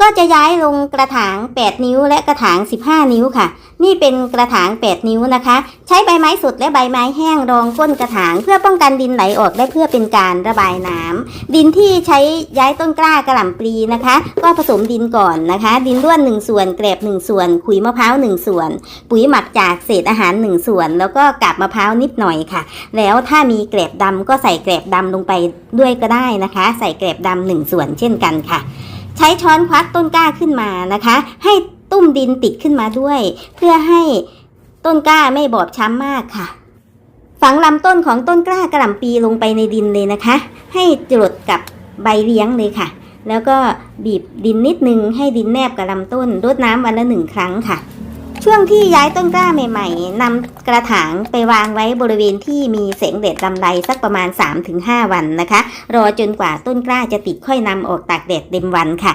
ก็จะย้ายลงกระถาง 8 นิ้วและกระถาง 15 นิ้วค่ะ นี่เป็นกระถาง 8 นิ้วนะคะ ใช้ใบไม้สดและใบไม้แห้งรองก้นกระถาง เพื่อป้องกันดินไหลออกและเพื่อเป็นการระบายน้ำดินที่ใช้ย้ายต้นกล้ากระหล่ำปลีนะคะ ก็ผสมดินก่อนนะคะ ดินร่วน 1 ส่วนแกลบ 1 ส่วนขุยมะพร้าว 1 ส่วน ปุ๋ยหมักจากเศษอาหาร 1 ส่วน แล้วก็กาบมะพร้าวนิดหน่อยค่ะ แล้วถ้ามีแกลบดำก็ใส่แกลบดำลงไปด้วยก็ได้นะคะ ใส่แกลบดำหนึ่งส่วนเช่นกันค่ะ ใช้ช้อนควักต้นกล้าขึ้นมานะคะ ให้ตุ้มดินติดขึ้นมาด้วย เพื่อให้ต้นกล้าไม่บอบช้ำมากค่ะ ฝังลำต้นของต้นกล้ากระหล่ำปีลงไปในดินเลยนะคะ ให้จรดกับใบเลี้ยงเลยค่ะ แล้วก็บีบดินนิดนึงให้ดินแนบกับลำต้นรดน้ำวันละหนึ่งครั้งค่ะ ช่วงที่ย้ายต้นกล้าใหม่ ๆนำกระถางไปวางไว้บริเวณที่มีแสงแดดลำไรสักประมาณ 3-5 วันนะคะ รอจนกว่าต้นกล้าจะติดค่อยนำออกตากแดดเต็มวันค่ะ